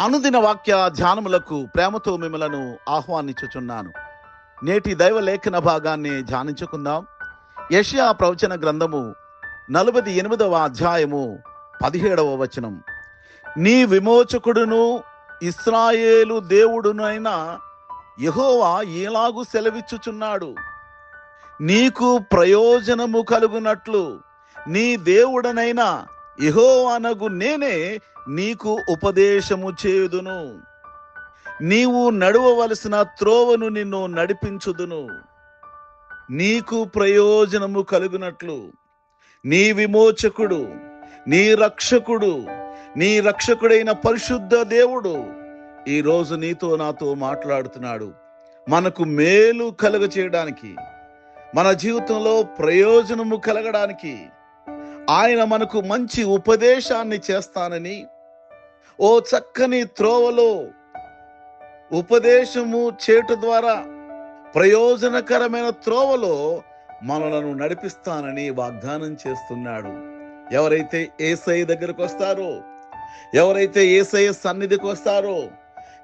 అనుదిన వాక్య ధ్యానములకు ప్రేమతో మిమ్మలను ఆహ్వానించుచున్నాను. నేటి దైవ లేఖన భాగాన్ని ధ్యానించుకుందాం. యషియా ప్రవచన గ్రంథము నలభై ఎనిమిదవ అధ్యాయము పదిహేడవ వచనం. నీ విమోచకుడును ఇస్రాయేలు దేవుడునైన యహోవా ఎలాగూ సెలవిచ్చుచున్నాడు? నీకు ప్రయోజనము కలుగునట్లు నీ దేవుడనైనా యెహోవానగు నేనే నీకు ఉపదేశము చేయుదును. నీవు నడవవలసిన త్రోవను నిన్ను నడిపించుదును. నీకు ప్రయోజనము కలుగునట్లు. నీ విమోచకుడు నీ రక్షకుడు నీ రక్షకుడైన పరిశుద్ధ దేవుడు ఈరోజు నీతో నాతో మాట్లాడుతున్నాడు. మనకు మేలు కలుగ చేయడానికి మన జీవితంలో ప్రయోజనము కలగడానికి ఆయన మనకు మంచి ఉపదేశాన్ని చేస్తానని. ఓ చక్కని త్రోవలో ఉపదేశము చేటు ద్వారా ప్రయోజనకరమైన త్రోవలో మనలను నడిపిస్తానని వాగ్దానం చేస్తున్నాడు. ఎవరైతే ఏసై దగ్గరకు వస్తారో ఎవరైతే ఏసఐ సన్నిధికి వస్తారో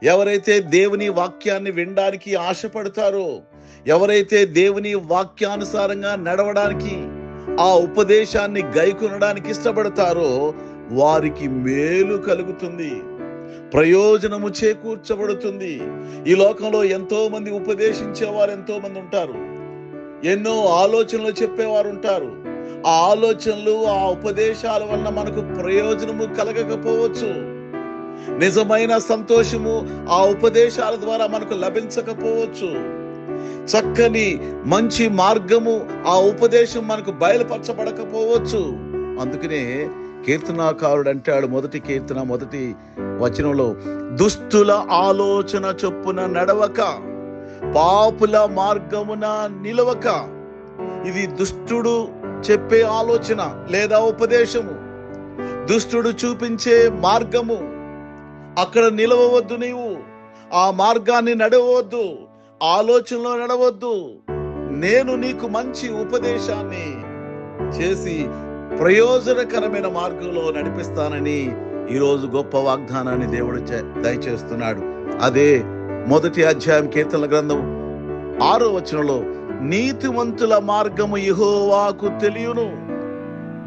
ఎవరైతే దేవుని వాక్యాన్ని వినడానికి ఆశపడతారో ఎవరైతే దేవుని వాక్యానుసారంగా నడవడానికి ఆ ఉపదేశాన్ని గైకొనడానికి ఇష్టపడతారో వారికి మేలు కలుగుతుంది. ప్రయోజనము చేకూర్చబడుతుంది. ఈ లోకంలో ఎంతో మంది ఉపదేశించేవారు ఎంతో మంది ఉంటారు. ఎన్నో ఆలోచనలు చెప్పేవారు ఉంటారు. ఆ ఆలోచనలు ఆ ఉపదేశాల వలన మనకు ప్రయోజనము కలగకపోవచ్చు. నిజమైన సంతోషము ఆ ఉపదేశాల ద్వారా మనకు లభించకపోవచ్చు. చక్కని మంచి మార్గము ఆ ఉపదేశం మనకు బయలుపరచబడకపోవచ్చు. అందుకనే కీర్తనాకారుడు అంటాడు మొదటి కీర్తన మొదటి వచనంలో దుస్తుల ఆలోచన చొప్పున నడవక పాపుల మార్గమున నిలవక. ఇది దుష్టుడు చెప్పే ఆలోచన లేదా ఉపదేశము. దుష్టుడు చూపించే మార్గము. అక్కడ నిలవవద్దు నీవు ఆ మార్గాన్ని నడవద్దు ఆలోచనలో నడవద్దు. నేను నీకు మంచి ఉపదేశాన్ని చేసి ప్రయోజనకరమైన మార్గంలో నడిపిస్తానని ఈరోజు గొప్ప వాగ్దానాన్ని దేవుడు దయచేస్తున్నాడు. అదే మొదటి అధ్యాయం కీర్తన గ్రంథం ఆరో వచనంలో నీతివంతుల మార్గము యహోవాకు తెలియను.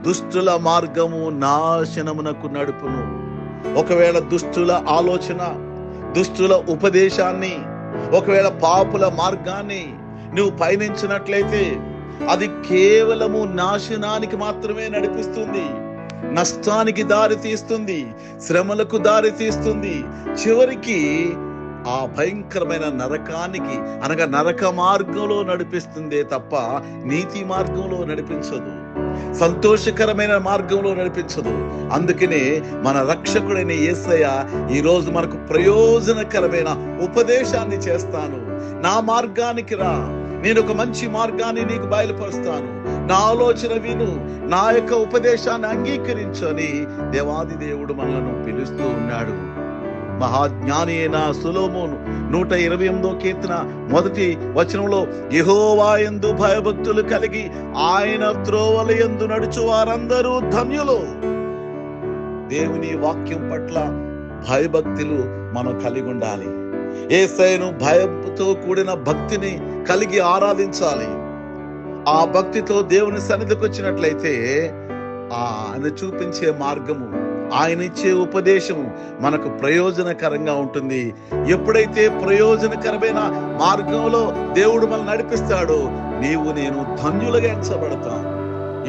దుష్టుల మార్గము నాశనమునకు నడుపును. ఒకవేళ దుష్టుల ఆలోచన దుష్టుల ఉపదేశాన్ని ఒకవేళ పాపుల మార్గాన్ని నువ్వు పయనించినట్లయితే అది కేవలము నాశనానికి మాత్రమే నడిపిస్తుంది. నష్టానికి దారి తీస్తుంది. శ్రమలకు దారి తీస్తుంది. చివరికి ఆ భయంకరమైన నరకానికి అనగా నరక మార్గంలో నడిపిస్తుందే తప్ప నీతి మార్గంలో నడిపించదు. సంతోషకరమైన మార్గంలో నడిపించదు. అందుకనే మన రక్షకుడైన యేసయ్య ఈ రోజు మనకు ప్రయోజనకరమైన ఉపదేశాన్ని చేస్తాను. నా మార్గానికి రా. నేను ఒక మంచి మార్గాన్ని నీకు బయలుపరుస్తాను. నా ఆలోచన విను. నా యొక్క ఉపదేశాన్ని అంగీకరించని దేవాది దేవుడు మనలను పిలుస్తూ ఉన్నాడు. మహాజ్ఞాని అయిన సులోమోను. నూట ఇరవై ఎనిమిదో కీర్తన మొదటి వచనంలో యహోవాయందు భయభక్తులు కలిగి ఆయన త్రోవల ఎందు నడుచు వారందరూ ధన్యులు. దేవుని వాక్యం పట్ల భయభక్తులు మనం కలిగి ఉండాలి. ఏసైను భయంతో కూడిన భక్తిని కలిగి ఆరాధించాలి. ఆ భక్తితో దేవుని సన్నిధికి వచ్చినట్లయితే ఆ ఆయన చూపించే మార్గము ఆయన ఇచ్చే ఉపదేశం మనకు ప్రయోజనకరంగా ఉంటుంది. ఎప్పుడైతే ప్రయోజనకరమైన మార్గంలో దేవుడు మనల్ని నడిపిస్తాడో నీవు నేను ధన్యులుగా ఎంచబడతాం.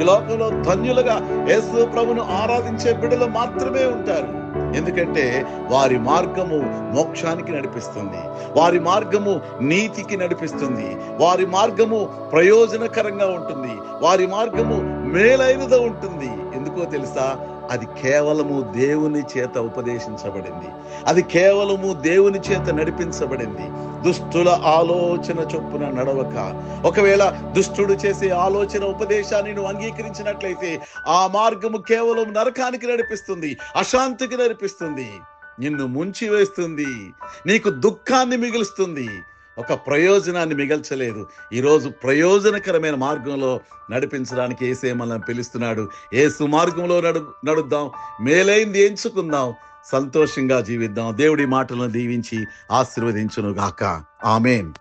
ఈ లోకంలో ధన్యులుగా యేసు ప్రభును ఆరాధించే బిడ్డలు మాత్రమే ఉంటారు. ఎందుకంటే వారి మార్గము మోక్షానికి నడిపిస్తుంది. వారి మార్గము నీతికి నడిపిస్తుంది. వారి మార్గము ప్రయోజనకరంగా ఉంటుంది. వారి మార్గము మేలైనదో ఉంటుంది. ఎందుకో తెలుసా? అది కేవలము దేవుని చేత ఉపదేశించబడింది. అది కేవలము దేవుని చేత నడిపించబడింది. దుష్టుల ఆలోచన చొప్పున నడవక. ఒకవేళ దుష్టుడు చేసే ఆలోచన ఉపదేశాన్ని నువ్వు అంగీకరించినట్లయితే ఆ మార్గము కేవలం నరకానికి నడిపిస్తుంది అశాంతికి నడిపిస్తుంది నిన్ను ముంచి వేస్తుంది నీకు దుఃఖాన్ని మిగులుస్తుంది. ఒక ప్రయోజనాన్ని మిగల్చలేదు. ఈరోజు ప్రయోజనకరమైన మార్గంలో నడిపించడానికి ఏసే మనల్ని పిలుస్తున్నాడు. ఏ సుమార్గంలో నడు నడుద్దాం. మేలైంది ఎంచుకుందాం. సంతోషంగా జీవిద్దాం. దేవుడి మాటలను దీవించి ఆశీర్వదించునుగాక. ఆమెన్.